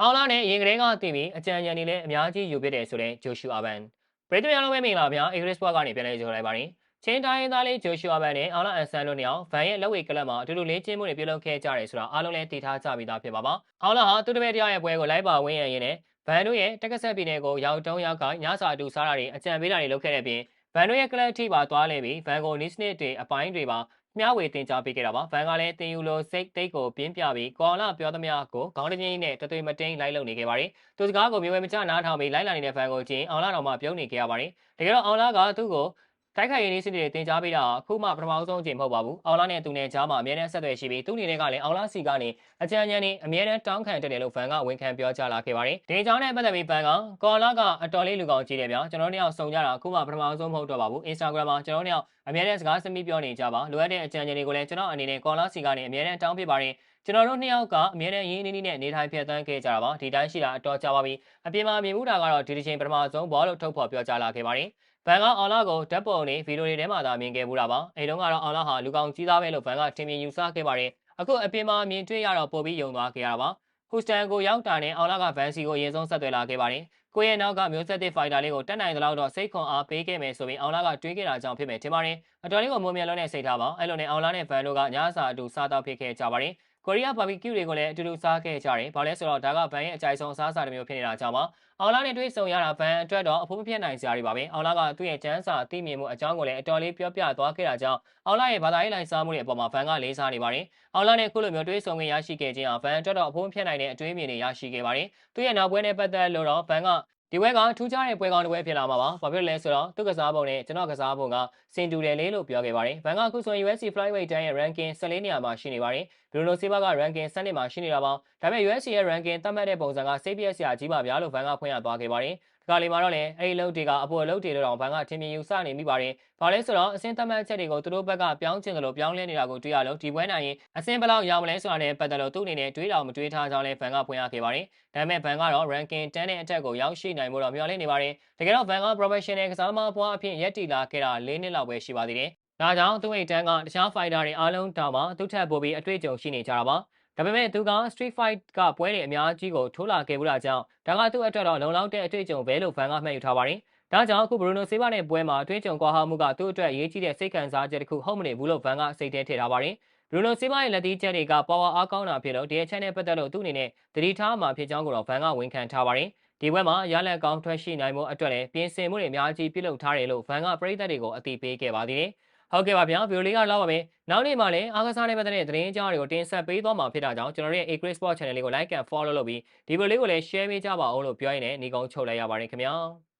အောင်လာနဲ့ရင်ကလေးကတည်ပြီးအကြံဉာဏ်တွေလည်းအများကြီးယူပြတယ်ဆိုတဲ့ဂျိုရှူအာဘန်ပရိသတ်များလုံးပဲမင်္ဂလာပါဗျာအင်္ဂလိပ်ဘွားကနေပြန်လည်ကြိုလိုက်ပါတယ်ချင်းတိုင်းရင်းသားလေးဂျိုရှူအာဘန်နဲ့အောင်လာအန်ဆန်တို့နှစ်ယောက်ဗန်ရဲ့လက်ဝဲကလပ်မှာအတူတူလေးချင်းမှုတွေပြုလုပ်ခဲ့ကြတယ်ဆိုတာအားလုံးလည်းသိထားကြပြီးသားဖြစ်ပါပါအောင်လာဟာသူတပည့်တရားရဲ့ပွဲကိုလိုက်ပါဝင်းရရင်နဲ့ဗန်တို့ရဲ့တက္ကဆက်ပြည်နယ်ကိုရောက်တုံးရောက်ကညစာအတူစားတာတွေအကြံပေးတာတွေလုပ်ခဲ့တဲ့ပြင်ဗန်တို့ရဲ့ကလပ်ထိပါသွားလဲပြီးဗန်ကိုနီးစနစ်တွေအပိုင်းတွေပါ မျှဝေတင်ကြားပေးခဲ့တာပါဗန်ကလည်းတင်ယူလိုစိတ်တိတ်ကိုပြင်းပြပြီးကော်လာပြောသမျှကိုခေါင်းတင်းနဲ့တသွေးမတိန်လိုက်လုံနေခဲ့ပါတယ်သူစကားကိုမျိုးဝဲမချနားထောင်ပြီးလိုက်လာနေတဲ့ဗန်ကိုချင်းအောင်လာတော်မှပြုံးနေခဲ့ရပါတယ်တကယ်တော့အောင်လာကသူ့ကို တိုက်ခိုက်ရေးနည်းစနစ်တွေတင် जा ပေးတာအခုမှပထမဆုံးအချိန်မဟုတ်ပါဘူး။အောင်လာနဲ့သူနဲ့ကြားမှာအမြဲတမ်းဆက်သွယ်ရှိပြီးသူ့အနေနဲ့ကလည်းအောင်လာစီကနေအကြံဉာဏ်နဲ့အမြဲတမ်းတောင်းခံတက်တယ်လို့ဖန်ကဝန်ခံပြောကြားလာခဲ့ပါတယ်။ဒီအကြောင်းနဲ့ပတ်သက်ပြီးဖန်ကကော်လာကအတော်လေးလူကောင်ကြီးတယ်ဗျာ။ကျွန်တော်တို့ရောက်စုံကြတာအခုမှပထမဆုံးမဟုတ်တော့ပါဘူး။ Instagram မှာကျွန်တော်တို့ရောက်အမြဲတမ်းစကားစမိပြောနေကြပါ။လိုအပ်တဲ့အကြံဉာဏ်တွေကိုလည်းကျွန်တော်အနေနဲ့ကော်လာစီကနေအမြဲတမ်းတောင်းဖြစ်ပါတယ်။ ကျွန်တော်တို့နှစ်ယောက်ကအမြဲတမ်းရင်းနှီးနှီးနဲ့နေထိုင်ဖြတ်သန်းခဲ့ကြတာပါဒီတိုင်းရှိတာအတော်ကြာပါပြီအပြင်မှာမြင်မှုတာကတော့ဒီတစ်ချိန်ပထမဆုံးဘောလို့ထုတ်ဖော်ပြောကြားလာခဲ့ပါတယ်ဗန်ကအော်လာကိုဓာတ်ပုံနဲ့ဗီဒီယိုတွေထဲမှာသာမြင်ခဲ့မှုတာပါအဲတုန်းကတော့အော်လာဟာလူကောင်ကြီးသားပဲလို့ဗန်ကထင်မြင်ယူဆခဲ့ပါတယ်အခုအပြင်မှာမြင်တွေ့ရတော့ပို့ပြီးယုံသွားခဲ့ရတာပါဟူစတန်ကိုရောက်တာနဲ့အော်လာကဗန်စီကိုအရင်ဆုံးဆက်သွယ်လာခဲ့ပါတယ်ကိုရဲ့နောက်ကမျိုးဆက်တဲ့ဖိုင်တာလေးကိုတက်နိုင်သလောက်တော့စိတ်ခွန်အားပေးခဲ့မယ်ဆိုပြီးအောင်လာကတွေးခဲ့တာကြောင့်ဖြစ်မယ်ထင်ပါတယ်အတော်လေးကိုမုံမြလုံးနဲ့စိတ်ထားပါအဲ့လိုနဲ့အောင်လာနဲ့ဗန်တို့ကညစာအတူစားတော့ဖြစ်ခဲ့ကြပါတယ် ကိုရီးယားဘာဘီကျူတွေကိုလည်းအတူတူစားခဲ့ကြတယ်။ဘာလဲဆိုတော့ဒါကဗန်ရဲ့အကြိုက်ဆုံးအစားအစာတစ်မျိုးဖြစ်နေတာကြောင့်ပါ။အောင်လာနဲ့တွေ့ဆုံရတာဗန်အတွက်တော့အဖို့မဖြစ်နိုင်စရာတွေပါပဲ။အောင်လာကသူ့ရဲ့ကျန်းစာသိမြင်မှုအကြောင်းကိုလည်းအတော်လေးပြောပြသွားခဲ့တာကြောင့်အောင်လာရဲ့ဘာသာရေးလိုက်စားမှုတွေအပေါ်မှာဗန်ကလေးစားနေပါတယ်။အောင်လာနဲ့ခုလိုမျိုးတွေ့ဆုံခွင့်ရရှိခဲ့ခြင်းဟာဗန်အတွက်တော့အဖို့မဖြစ်နိုင်တဲ့အတွေးမြင်တွေရရှိခဲ့ပါတယ်။သူ့ရဲ့နောက်ပွဲနဲ့ပတ်သက်လို့တော့ဗန်က ဒီဝဲကထူးခြားတဲ့ပွဲကောင်းတစ်ပွဲဖြစ်လာမှာပါ။ဘာဖြစ်လဲဆိုတော့သူ့ကစားပုံနဲ့ကျွန်တော်ကစားပုံကစင်တူတယ်လေလို့ပြောခဲ့ပါတယ်။ဘန်ကအခုဆိုရင် UFC Flyweight တန်းရဲ့ ranking 14နေရာမှာရှိနေပါတယ်။ဘရူနိုဆေးဘာက ranking 7မှာရှိနေတာပါ။ဒါပေမဲ့ UFC ရဲ့ ranking သတ်မှတ်တဲ့ပုံစံကစိတ်ပြည့်စရာကြီးပါဗျာလို့ဘန်ကဖွင့်ရသွားခဲ့ပါတယ်။ဒီကလေးမှာတော့လည်းအဲ့ဒီလုံတွေကအပေါ်အလုပ်တွေတော့ဘန်ကထင်မြင်ယူဆနေမိပါတယ်။ဘာလဲဆိုတော့အစင်းသတ်မှတ်ချက်တွေကိုသူတို့ဘက်ကပြောင်းချင်တယ်လို့ပြောင်းလဲနေတာကိုတွေ့ရလို့ဒီပွဲနိုင်ရင်အစင်းဘယ်လောက်ရမလဲဆိုတာနဲ့ပတ်သက်လို့သူ့အနေနဲ့တွေးတော်မတွေးထားကြောင်းလည်းဘန်ကဖွင့်ရခဲ့ပါတယ်။ဒါပေမဲ့ဘန်ကတော့ ranking 10နဲ့အထက်ကိုရောက်ရှိနိုင်မှုတော့မျှော်လင့်နေပါတယ်။တကယ်တော့ဘန်က professional ကစားသမားဘွားအဖြစ်ရက်တီလာခဲ့တာ၄နှစ်လောက်ပဲရှိပါသေးတယ်။ဒါကြောင့်သူ့အိတ်တန်းကတခြား fighter တွေအားလုံးတောင်မှသူ့ထက်ပိုပြီးအတွေ့အကြုံရှိနေကြတာပါ။ ဒါပေမဲ့သူက Street Fight ကပွဲတွေအများကြီးကိုထိုးလာခဲ့မှုတာကြောင့်ဒါကသူ့အတွက်တော့လုံလောက်တဲ့အတွေ့အကြုံပဲလို့ဖန်ကမှတ်ယူထားပါတယ်။ဒါကြောင့်အခု Bruno Silva နဲ့ပွဲမှာအတွေ့အကြုံကွာဟမှုကသူ့အတွက်အရေးကြီးတဲ့စိတ်ခံစားချက်တစ်ခုဟုတ်မနေဘူးလို့ဖန်ကစိတ်ထဲထည့်ထားပါတယ်။ Bruno Silva ရဲ့လက်သီးချက်တွေက power အားကောင်းတာဖြစ်လို့ဒီအချက်နဲ့ပတ်သက်လို့သူ့အနေနဲ့သတိထားမှာဖြစ်ကြောင်းကိုတော့ဖန်ကဝန်ခံထားပါတယ်။ဒီဘက်မှာရလက်ကောင်းထွက်ရှိနိုင်မှုအတွက်လည်းပြင်ဆင်မှုတွေအများကြီးပြုလုပ်ထားတယ်လို့ဖန်ကပရိသတ်တွေကိုအသိပေးခဲ့ပါသေးတယ်။ ဟုတ်ကဲ့ပါဗျာဗီဒီယိုလေးကလောက်ပါမယ်နောက်နေ့မှလည်းအားကစားနဲ့ပတ်သက်တဲ့သတင်းအကြောင်းတွေကိုတင်ဆက်ပေးသွားမှာဖြစ်တာကြောင့်ကျွန်တော်ရဲ့ A-Grade Sport Channel လေးကို Like and Follow လုပ်ပြီးဒီဗီဒီယိုလေးကိုလည်း Share ပေးကြပါဦးလို့ပြောရင်းနဲ့ညီကုန်းချုပ်လိုက်ရပါတယ်ခင်ဗျာ